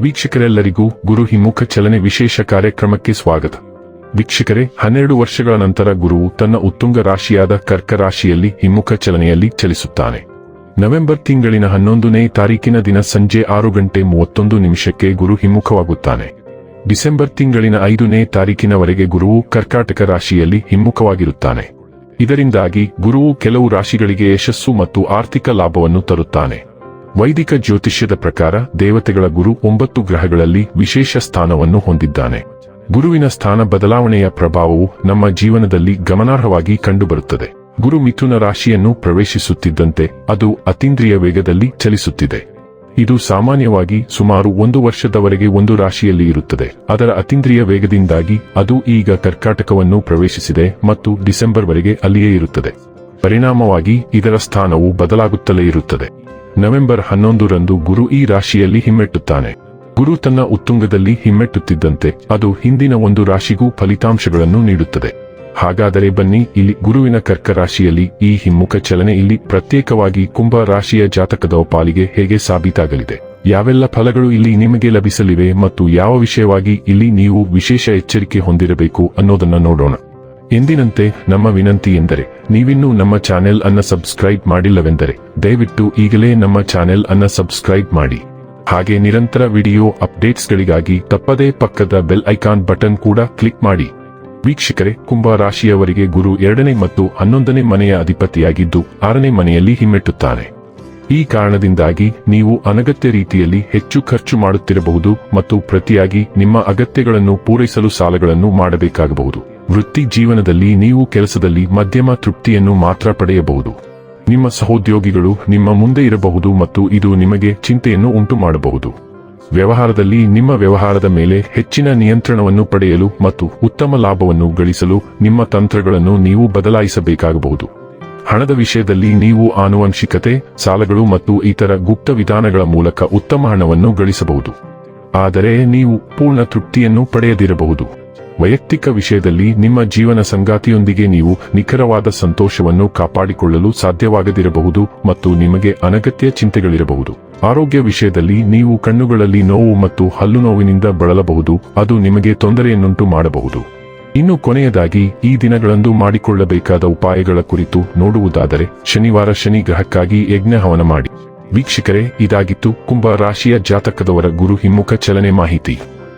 ವೀಕ್ಷಕರೆಲ್ಲರಿಗೂ ಗುರು ಹಿಮ್ಮುಖ ಚಲನೆ ವಿಶೇಷ ಕಾರ್ಯಕ್ರಮಕ್ಕೆ ಸ್ವಾಗತ. ವೀಕ್ಷಕರೇ, ಹನ್ನೆರಡು ವರ್ಷಗಳ ನಂತರ ಗುರುವು ತನ್ನ ಉತ್ತುಂಗ ರಾಶಿಯಾದ ಕರ್ಕ ರಾಶಿಯಲ್ಲಿ ಹಿಮ್ಮುಖ ಚಲನೆಯಲ್ಲಿ ಚಲಿಸುತ್ತಾನೆ. ನವೆಂಬರ್ ತಿಂಗಳಿನ ಹನ್ನೊಂದನೇ ತಾರೀಕಿನ ದಿನ ಸಂಜೆ ಆರು ಗಂಟೆ ಮೂವತ್ತೊಂದು ನಿಮಿಷಕ್ಕೆ ಗುರು ಹಿಮ್ಮುಖವಾಗುತ್ತಾನೆ ಡಿಸೆಂಬರ್ ತಿಂಗಳಿನ ಐದನೇ ತಾರೀಕಿನವರೆಗೆ ಗುರುವು ಕರ್ಕಾಟಕ ರಾಶಿಯಲ್ಲಿ ಹಿಮ್ಮುಖವಾಗಿರುತ್ತಾನೆ ಇದರಿಂದಾಗಿ ಗುರುವು ಕೆಲವು ರಾಶಿಗಳಿಗೆ ಯಶಸ್ಸು ಮತ್ತು ಆರ್ಥಿಕ ಲಾಭವನ್ನು ತರುತ್ತಾನೆ. ವೈದಿಕ ಜ್ಯೋತಿಷ್ಯದ ಪ್ರಕಾರ ದೇವತೆಗಳ ಗುರು ಒಂಬತ್ತು ಗ್ರಹಗಳಲ್ಲಿ ವಿಶೇಷ ಸ್ಥಾನವನ್ನು ಹೊಂದಿದ್ದಾನೆ. ಗುರುವಿನ ಸ್ಥಾನ ಬದಲಾವಣೆಯ ಪ್ರಭಾವವು ನಮ್ಮ ಜೀವನದಲ್ಲಿ ಗಮನಾರ್ಹವಾಗಿ ಕಂಡುಬರುತ್ತದೆ. ಗುರು ಮಿಥುನ ರಾಶಿಯನ್ನು ಪ್ರವೇಶಿಸುತ್ತಿದ್ದಂತೆ ಅದು ಅತೀಂದ್ರಿಯ ವೇಗದಲ್ಲಿ ಚಲಿಸುತ್ತಿದೆ. ಇದು ಸಾಮಾನ್ಯವಾಗಿ ಸುಮಾರು ಒಂದು ವರ್ಷದವರೆಗೆ ಒಂದು ರಾಶಿಯಲ್ಲಿ ಇರುತ್ತದೆ. ಅದರ ಅತೀಂದ್ರಿಯ ವೇಗದಿಂದಾಗಿ ಅದು ಈಗ ಕರ್ಕಾಟಕವನ್ನು ಪ್ರವೇಶಿಸಿದೆ ಮತ್ತು ಡಿಸೆಂಬರ್ವರೆಗೆ ಅಲ್ಲಿಯೇ ಇರುತ್ತದೆ. ಪರಿಣಾಮವಾಗಿ ಇದರ ಸ್ಥಾನವು ಬದಲಾಗುತ್ತಲೇ ಇರುತ್ತದೆ. ನವೆಂಬರ್ ಹನ್ನೊಂದರಂದು ಗುರು ಈ ರಾಶಿಯಲ್ಲಿ ಹಿಮ್ಮೆಟ್ಟುತ್ತಾನೆ. ಗುರು ತನ್ನ ಉತ್ತುಂಗದಲ್ಲಿ ಹಿಮ್ಮೆಟ್ಟುತ್ತಿದ್ದಂತೆ ಅದು ಹಿಂದಿನ ಒಂದು ರಾಶಿಗೂ ಫಲಿತಾಂಶಗಳನ್ನು ನೀಡುತ್ತದೆ. ಹಾಗಾದರೆ ಬನ್ನಿ, ಇಲ್ಲಿ ಗುರುವಿನ ಕರ್ಕ ರಾಶಿಯಲ್ಲಿ ಈ ಹಿಮ್ಮುಖ ಚಲನೆ ಇಲ್ಲಿ ಪ್ರತ್ಯೇಕವಾಗಿ ಕುಂಭ ರಾಶಿಯ ಜಾತಕದ ಪಾಲಿಗೆ ಹೇಗೆ ಸಾಬೀತಾಗಲಿದೆ? ಯಾವೆಲ್ಲ ಫಲಗಳು ಇಲ್ಲಿ ನಿಮಗೆ ಲಭಿಸಲಿವೆ ಮತ್ತು ಯಾವ ವಿಷಯವಾಗಿ ಇಲ್ಲಿ ನೀವು ವಿಶೇಷ ಎಚ್ಚರಿಕೆ ಹೊಂದಿರಬೇಕು ಅನ್ನೋದನ್ನ ನೋಡೋಣ. ಎಂದಿನಂತೆ ನಮ್ಮ ವಿನಂತಿ ಎಂದರೆ, ನೀವಿನ್ನೂ ನಮ್ಮ ಚಾನೆಲ್ ಅನ್ನ ಸಬ್ಸ್ಕ್ರೈಬ್ ಮಾಡಿಲ್ಲವೆಂದರೆ, ದಯವಿಟ್ಟು ಈಗಲೇ ನಮ್ಮ ಚಾನೆಲ್ ಅನ್ನ ಸಬ್ಸ್ಕ್ರೈಬ್ ಮಾಡಿ. ಹಾಗೆ ನಿರಂತರ ವಿಡಿಯೋ ಅಪ್ಡೇಟ್ಸ್ಗಳಿಗಾಗಿ ತಪ್ಪದೇ ಪಕ್ಕದ ಬೆಲ್ ಐಕಾನ್ ಬಟನ್ ಕೂಡ ಕ್ಲಿಕ್ ಮಾಡಿ. ವೀಕ್ಷಕರೇ ಕುಂಭ ರಾಶಿಯವರಿಗೆ ಗುರು ಎರಡನೇ ಮತ್ತು ಹನ್ನೊಂದನೇ ಮನೆಯ ಅಧಿಪತಿಯಾಗಿದ್ದು, ಆರನೇ ಮನೆಯಲ್ಲಿ ಹಿಮ್ಮೆಟ್ಟುತ್ತಾರೆ. ಈ ಕಾರಣದಿಂದಾಗಿ ನೀವು ಅನಗತ್ಯ ರೀತಿಯಲ್ಲಿ ಹೆಚ್ಚು ಖರ್ಚು ಮಾಡುತ್ತಿರಬಹುದು ಮತ್ತು ಪ್ರತಿಯಾಗಿ ನಿಮ್ಮ ಅಗತ್ಯಗಳನ್ನು ಪೂರೈಸಲು ಸಾಲಗಳನ್ನು ಮಾಡಬೇಕಾಗಬಹುದು. ವೃತ್ತಿ ಜೀವನದಲ್ಲಿ ನೀವು ಕೆಲಸದಲ್ಲಿ ಮಧ್ಯಮ ತೃಪ್ತಿಯನ್ನು ಮಾತ್ರ ಪಡೆಯಬಹುದು. ನಿಮ್ಮ ಸಹೋದ್ಯೋಗಿಗಳು ನಿಮ್ಮ ಮುಂದೆ ಇರಬಹುದು ಮತ್ತು ಇದು ನಿಮಗೆ ಚಿಂತೆಯನ್ನು ಉಂಟು ಮಾಡಬಹುದು ವ್ಯವಹಾರದಲ್ಲಿ ನಿಮ್ಮ ವ್ಯವಹಾರದ ಮೇಲೆ ಹೆಚ್ಚಿನ ನಿಯಂತ್ರಣವನ್ನು ಪಡೆಯಲು ಮತ್ತು ಉತ್ತಮ ಲಾಭವನ್ನು ಗಳಿಸಲು ನಿಮ್ಮ ತಂತ್ರಗಳನ್ನು ನೀವು ಬದಲಾಯಿಸಬೇಕಾಗಬಹುದು. ಹಣದ ವಿಷಯದಲ್ಲಿ ನೀವು ಆನುವಂಶಿಕತೆ, ಸಾಲಗಳು ಮತ್ತು ಇತರ ಗುಪ್ತ ವಿಧಾನಗಳ ಮೂಲಕ ಉತ್ತಮ ಹಣವನ್ನು ಗಳಿಸಬಹುದು. ಆದರೆ ನೀವು ಪೂರ್ಣ ತೃಪ್ತಿಯನ್ನು ಪಡೆಯದಿರಬಹುದು. ವೈಯಕ್ತಿಕ ವಿಷಯದಲ್ಲಿ ನಿಮ್ಮ ಜೀವನ ಸಂಗಾತಿಯೊಂದಿಗೆ ನೀವು ನಿಖರವಾದ ಸಂತೋಷವನ್ನು ಕಾಪಾಡಿಕೊಳ್ಳಲು ಸಾಧ್ಯವಾಗದಿರಬಹುದು ಮತ್ತು ನಿಮಗೆ ಅನಗತ್ಯ ಚಿಂತೆಗಳಿರಬಹುದು. ಆರೋಗ್ಯ ವಿಷಯದಲ್ಲಿ ನೀವು ಕಣ್ಣುಗಳಲ್ಲಿ ನೋವು ಮತ್ತು ಹಲ್ಲು ನೋವಿನಿಂದ ಬಳಲಬಹುದು, ಅದು ನಿಮಗೆ ತೊಂದರೆಯನ್ನುಂಟು ಮಾಡಬಹುದು. ಇನ್ನು ಕೊನೆಯದಾಗಿ, ಈ ದಿನಗಳಂದು ಮಾಡಿಕೊಳ್ಳಬೇಕಾದ ಉಪಾಯಗಳ ಕುರಿತು ನೋಡುವುದಾದರೆ, ಶನಿವಾರ ಶನಿ ಗ್ರಹಕ್ಕಾಗಿ ಯಜ್ಞ ಹವನ ಮಾಡಿ. ವೀಕ್ಷಕರೇ, ಇದಾಗಿತ್ತು ಕುಂಭ ರಾಶಿಯ ಜಾತಕದವರ ಗುರು ಹಿಮ್ಮುಖ ಚಲನೆ ಮಾಹಿತಿ.